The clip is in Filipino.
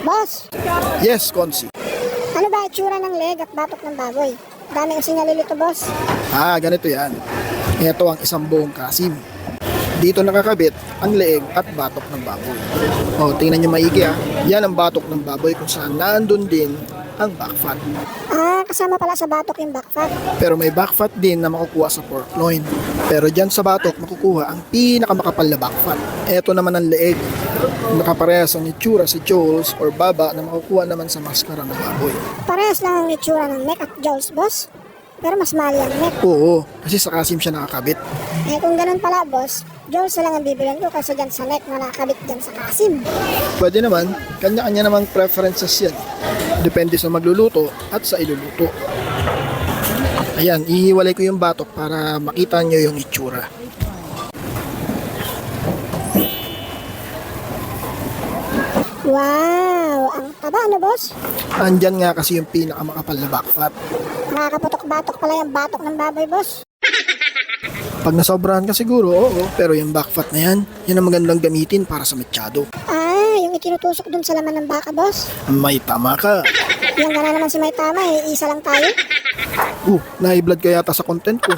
Boss, Yes, Konsi. ano ba itsura ng leg at batok ng baboy? Dami kasi nalilito, boss. Ah, ganito yan. Ito ang isang buong kasim. Dito nakakabit ang leeg at batok ng baboy. O, tingnan nyo maigi ah. Yan ang batok ng baboy kung saan nandun din ang back fat. Ah, kasama pala sa batok yung back fat. Pero may back fat din na makukuha sa pork loin. Pero dyan sa batok makukuha ang pinakamakapal na back fat. Ito naman ang leeg. Nakaparehas ang itsura si Jules or baba na makukuha naman sa maskara ng baboy. Parehas lang ang itsura ng neck at jaws, boss. Pero mas mali ang neck. Oo, kasi sa kasim siya nakakabit. Eh kung ganun pala, boss, jaws na lang ang bibilan ko kasi dyan sa neck na nakakabit dyan sa kasim. Pwede naman, kanya-kanya namang preferences yan. Depende sa magluluto at sa iluluto. Ayan, ihiwalay ko yung batok para makita nyo yung itsura. Wow! Ang taba, ano, boss? Andyan nga kasi yung pinakamakapal na back fat. Nakakaputok-batok pala yung batok ng baboy, boss. Pag nasobrahan ka siguro, oo, pero yung back fat na yan, yan ang magandang gamitin para sa mechado. Ah, yung itinutusok dun sa laman ng baka, boss. May tama ka. Yan na naman si May Tama, eh. Isa lang tayo. Uh, na-blood ka yata sa content ko.